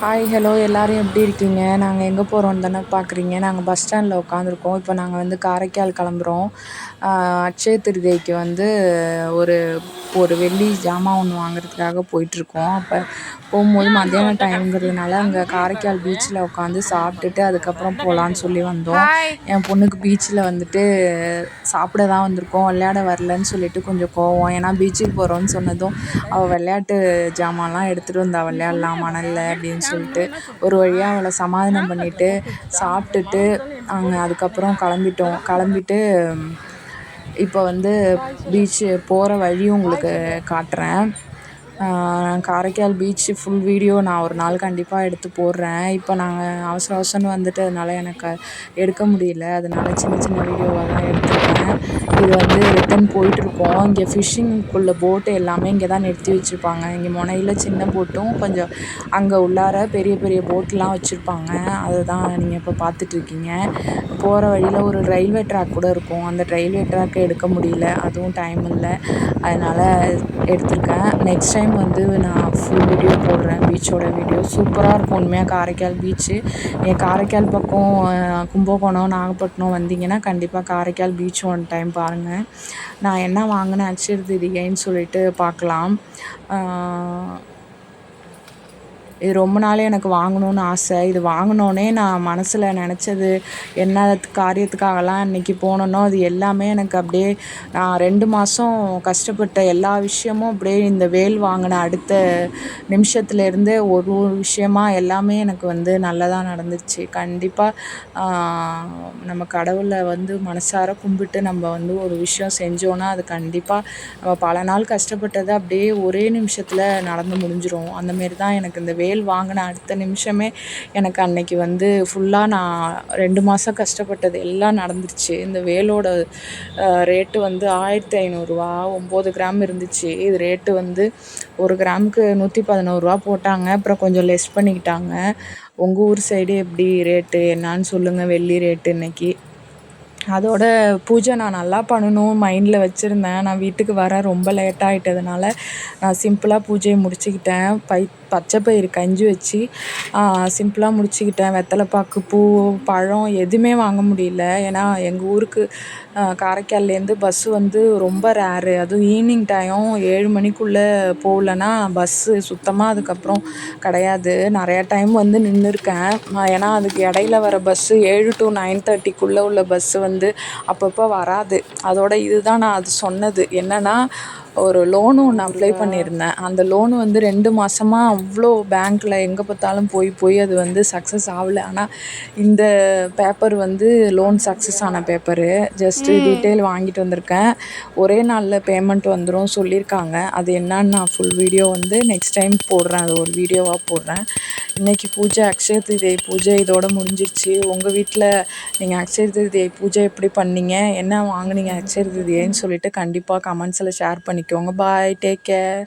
Hi hello எல்லோரும் எப்படி இருக்கீங்க? நாங்கள் எங்கே போகிறோம் தானே பார்க்குறீங்க நாங்கள் பஸ் ஸ்டாண்டில் உட்காந்துருக்கோம் இப்போ நாங்கள் வந்து காரைக்கால் கிளம்புறோம். அட்சய திருதியைக்கு வந்து ஒரு ஒரு வெள்ளி ஜாமான் ஒன்று வாங்குறதுக்காக போயிட்டுருக்கோம். அப்போ போகும்போது மத்தியானம் டைம்ங்கிறதுனால அங்கே காரைக்கால் பீச்சில் உட்காந்து சாப்பிட்டுட்டு அதுக்கப்புறம் போகலான்னு சொல்லி வந்தோம். என் பொண்ணுக்கு பீச்சில் வந்துட்டு சாப்பிட தான் வந்திருக்கோம். விளையாட வரலன்னு சொல்லிட்டு கொஞ்சம் கோவம். ஏன்னா பீச்சுக்கு போகிறோன்னு சொன்னதும் அவள் விளையாட்டு ஜாமான்லாம் எடுத்துகிட்டு வந்தா விளையாடலாம் மணலில் அப்படின்னு சொல்லிட்டு ஒரு வழியாக அவளை சமாதானம் பண்ணிவிட்டு சாப்பிட்டுட்டு நாங்கள் அதுக்கப்புறம் கிளம்பிட்டோம். கிளம்பிட்டு இப்போ வந்து பீச்சு போகிற வழியும் உங்களுக்கு காட்டுறேன். காரைக்கால் பீச்சு ஃபுல் வீடியோ நான் ஒரு நாள் கண்டிப்பாக எடுத்து போடுறேன். இப்போ நாங்கள் அவசர அவசரம்னு அதனால் எனக்கு எடுக்க முடியல. அதனால் சின்ன சின்ன வீடியோவாக தான் எடுத்து இது வந்து ரிட்டன் போயிட்டுருக்கோம். இங்கே ஃபிஷ்ஷிங்குள்ள போட்டு எல்லாமே இங்கே தான் நிறுத்தி வச்சுருப்பாங்க. இங்கே முனையில் சின்ன போட்டும் கொஞ்சம் அங்கே உள்ளார பெரிய பெரிய போட்லாம் வச்சுருப்பாங்க. அதை தான் நீங்கள் இப்போ பார்த்துட்ருக்கீங்க போகிற வழியில் ஒரு ரயில்வே ட்ராக் கூட இருக்கும். அந்த ரயில்வே ட்ராக்கை எடுக்க முடியல. அதுவும் டைம் இல்லை. அதனால் எடுத்திருக்கேன். நெக்ஸ்ட் டைம் வந்து நான் ஃபுல் வீடியோ போடுறேன். பீச்சோட வீடியோ சூப்பராக இருக்கும் உண்மையாக காரைக்கால் பீச்சு நீங்கள் காரைக்கால் பக்கம் கும்பகோணம் நாகப்பட்டினம் வந்தீங்கன்னா கண்டிப்பாக காரைக்கால் பீச் ஒன் டைம் பாருங்கள் நான் என்ன வாங்கினேன் இது ஏன்னு சொல்லிட்டு பார்க்கலாம். இது ரொம்ப நாள் எனக்கு வாங்கணும்னு ஆசை. இது வாங்கினோன்னே நான் மனசில் நினச்சது என்ன காரியத்துக்காகலாம் இன்றைக்கி போனோன்னோ அது எல்லாமே எனக்கு அப்படியே நான் ரெண்டு மாதம் கஷ்டப்பட்ட எல்லா விஷயமும் அப்படியே இந்த வேல் வாங்கின அடுத்த நிமிஷத்துலேருந்தே ஒரு ஒரு விஷயமா எல்லாமே எனக்கு வந்து நல்லதாக நடந்துச்சு. கண்டிப்பாக நம்ம கடவுளை வந்து மனசார கும்பிட்டு நம்ம வந்து ஒரு விஷயம் செஞ்சோன்னா அது கண்டிப்பாக நம்ம பல நாள் கஷ்டப்பட்டது அப்படியே ஒரே நிமிஷத்தில் நடந்து முடிஞ்சிடும் அந்தமாரி தான் எனக்கு இந்த வேல் வேல் வாங்கின அடுத்த நிமிஷமே எனக்கு அன்னைக்கு வந்து ஃபுல்லாக நான் ரெண்டு மாதம் கஷ்டப்பட்டது. எல்லாம் நடந்துருச்சு. இந்த வேலோட ரேட்டு வந்து ஆயிரத்தி ஐநூறுரூவா ஒம்பது கிராம் இருந்துச்சு. இது ரேட்டு வந்து ஒரு கிராமுக்கு நூற்றி பதினோருவா போட்டாங்க. அப்புறம் கொஞ்சம் லெஸ் பண்ணிக்கிட்டாங்க. உங்கள் ஊர் சைடு எப்படி ரேட்டு என்னான்னு சொல்லுங்கள் வெள்ளி ரேட்டு இன்றைக்கி அதோட பூஜை நான் நல்லா பண்ணணும் மைண்டில் வச்சுருந்தேன். நான் வீட்டுக்கு வர ரொம்ப லேட் ஆகிட்டதுனால நான் சிம்பிளாக பூஜையை முடிச்சுக்கிட்டேன். பை பச்சை பயிறு கஞ்சி வச்சு சிம்பிளாக முடிச்சுக்கிட்டேன். வெத்தலைப்பாக்கு பூ பழம் எதுவுமே வாங்க முடியல. ஏன்னா எங்கள் ஊருக்கு காரைக்கால்லேருந்து பஸ்ஸு வந்து ரொம்ப ரேரு அதுவும் ஈவினிங் டைம் ஏழு மணிக்குள்ளே போகலன்னா பஸ்ஸு சுத்தமாக அதுக்கப்புறம் கிடையாது. நிறையா டைம் வந்து நின்றுருக்கேன் ஏன்னா அதுக்கு இடையில வர பஸ்ஸு ஏழு டு நைன் தேர்ட்டிக்குள்ளே உள்ள பஸ்ஸு வந்து அப்பப்போ வராது. அதோட இதுதான் நான் அது சொன்னது. என்னென்னா ஒரு லோனு ஒன்று அப்ளை பண்ணியிருந்தேன். அந்த லோனு வந்து ரெண்டு மாதமா அவ்வளோ பேங்க்கில் எங்கே பார்த்தாலும் போய் போய் அது வந்து சக்ஸஸ் ஆகல. ஆனால் இந்த பேப்பர் வந்து லோன் சக்ஸஸ் ஆன பேப்பரு ஜஸ்ட்டு டீட்டெயில் வாங்கிட்டு வந்திருக்கேன். ஒரே நாளில் பேமெண்ட் வந்துடும் சொல்லியிருக்காங்க. அது என்னான்னு நான் ஃபுல் வீடியோ வந்து நெக்ஸ்ட் டைம் போடுறேன். அது ஒரு வீடியோவாக போடுறேன். இன்றைக்கி பூஜை அக்ஷய திருதியை பூஜை இதோட முடிஞ்சிருச்சு. உங்கள் வீட்டில் நீங்கள் அக்ஷய திருதியை பூஜை எப்படி பண்ணீங்க? என்ன வாங்குனீங்க அக்ஷய திருதியைன்னு சொல்லிட்டு கண்டிப்பாக கமெண்ட்ஸில் ஷேர் பண்ணிக்கோங்க. Bye take care